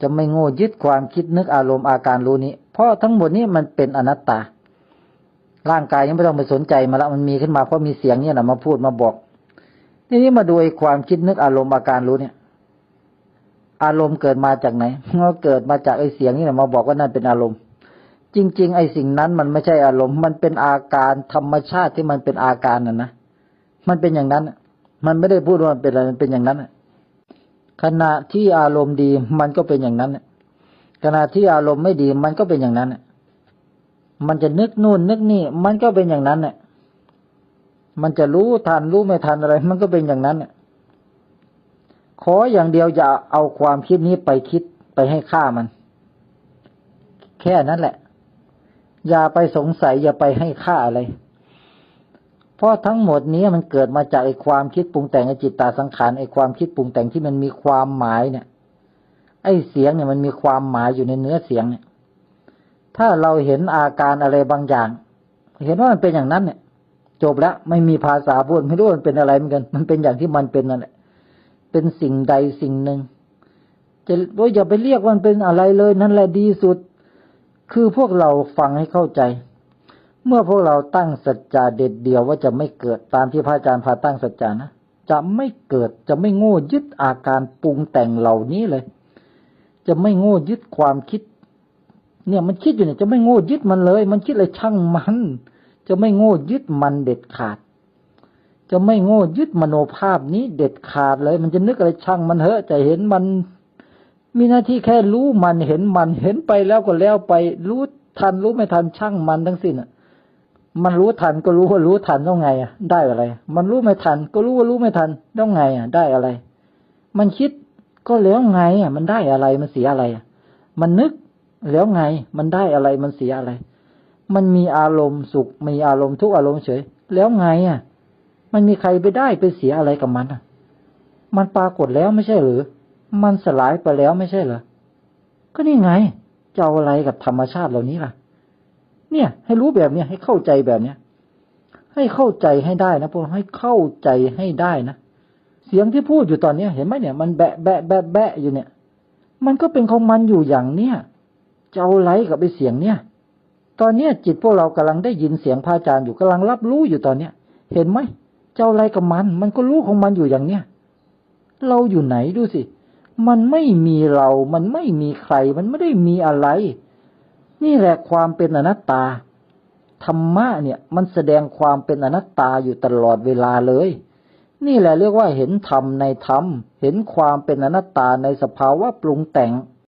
จะไม่โง่ยึดความคิดนึกอารมณ์อาการรู้นี้ เพราะทั้งหมดนี้มันเป็นอนัตตา ร่างกายยังไม่ต้องไปสนใจมาแล้วมันมีขึ้นมาเพราะมีเสียงเนี่ยนะมาพูดมาบอกทีนี้มาดูความคิดนึกอารมณ์อาการรู้เนี่ย อารมณ์เกิดมาจากไหนก็เกิดมาจากไอ้เสียงนี่หนะมาบอกว่านั่นเป็นอารมณ์ จริง ๆ ไอ้สิ่งนั้นมันไม่ใช่อารมณ์ มันเป็นอาการธรรมชาติที่มันเป็นอาการน่ะนะมันเป็นอย่างนั้น มันไม่ได้พูดว่ามันเป็นอะไรมันเป็นอย่างนั้น ขณะที่อารมณ์ดีมันก็เป็นอย่างนั้นขณะที่อารมณ์ไม่ดีมันก็เป็นอย่างนั้นมันจะนึกนู่นนึกนี่ มันก็เป็นอย่างนั้นเนี่ยมันจะรู้ทันรู้ไม่ทันอะไร มันก็เป็นอย่างนั้นเนี่ยขออย่างเดียวอย่าเอาความคิดนี้ไปคิดไปให้ค่ามัน แค่นั้นแหละ อย่าไปสงสัยอย่าไปให้ค่าอะไร เพราะทั้งหมดนี้มันเกิดมาจากไอ้ความคิดปรุงแต่งไอ้จิตตาสังขารไอ้ความคิดปรุงแต่งที่มันมีความหมายเนี่ย ไอ้เสียงเนี่ยมันมีความหมายอยู่ในเนื้อเสียงเนี่ย ถ้าเราเห็นอาการอะไรบางอย่าง เห็นว่ามันเป็นอย่างนั้นเนี่ย จบแล้วไม่มีภาษาพูดไม่รู้มันเป็นอะไรเหมือนกัน มันเป็นอย่างที่มันเป็นนั่นแหละเป็นสิ่งใดสิ่งหนึ่งจะอย่าไปเรียกว่ามันเป็นอะไรเลยนั่นแหละดีสุด คือพวกเราฟังให้เข้าใจ เมื่อพวกเราตั้งสัจจะเด็ดเดียวว่าจะไม่เกิดตามที่พระอาจารย์พาตั้งสัจจานะจะไม่เกิดจะไม่โง่ยึดอาการปรุงแต่งเหล่านี้เลย จะไม่โง่ยึดความคิด เนี่ยมันคิดอยู่เนี่ยจะไม่โง่ยึดมันเลย มันคิดอะไรช่างมัน จะไม่โง่ยึดมันเด็ดขาด จะไม่โง่ยึดมโนภาพนี้เด็ดขาดเลย มันจะนึกอะไรช่างมันเถอะจะเห็นมัน มีหน้าที่แค่รู้มันเห็นมันเห็นไปแล้วก็แล้วไป รู้ทันรู้ไม่ทันช่างมันทั้งสิ้นอะ มันรู้ทันก็รู้ว่ารู้ทันต้องไงอะ ได้อะไร มันรู้ไม่ทัน ก็รู้ว่ารู้ไม่ทันต้องไงอะ ได้อะไร มันคิดก็แล้วไงอะ มันได้อะไรมันเสียอะไรอะ มันนึกแล้วไง มันได้อะไรมันเสียอะไร มันมีอารมณ์สุขมีอารมณ์ทุกอารมณ์เฉย แล้วไงอะ มันมีใครไปได้ไปเสียอะไรกับมันอะ มันปรากฏแล้วไม่ใช่หรือ มันสลายไปแล้วไม่ใช่เหรอก็นี่ไงจะเอาอะไรกับธรรมชาติเหล่านี้ล่ะ เนี่ย ให้รู้แบบเนี้ยให้เข้าใจแบบเนี้ย ให้เข้าใจให้ได้นะพวกให้เข้าใจให้ได้นะเสียงที่พูดอยู่ตอนเนี้ย เห็นไหมเนี่ย มันแบะแบะแบะแบะอยู่เนี่ย มันก็เป็นของมันอยู่อย่างเนี้ยจะเอาไรกับไอเสียงเนี่ย ตอนเนี้ยจิตพวกเรากำลังได้ยินเสียงพระอาจารย์อยู่กำลังรับรู้อยู่ตอนเนี้ย เห็นไหมเจ้าอะไรกับมัน มันก็รู้ของมันอยู่อย่างเนี้ยเราอยู่ไหนดูสิ มันไม่มีเรา มันไม่มีใคร มันไม่ได้มีอะไร นี่แหละความเป็นอนัตตาธรรมะเนี่ยมันแสดงความเป็นอนัตตาอยู่ตลอดเวลาเลย นี่แหละเรียกว่าเห็นธรรมในธรรม เห็นความเป็นอนัตตาในสภาวะปรุงแต่ง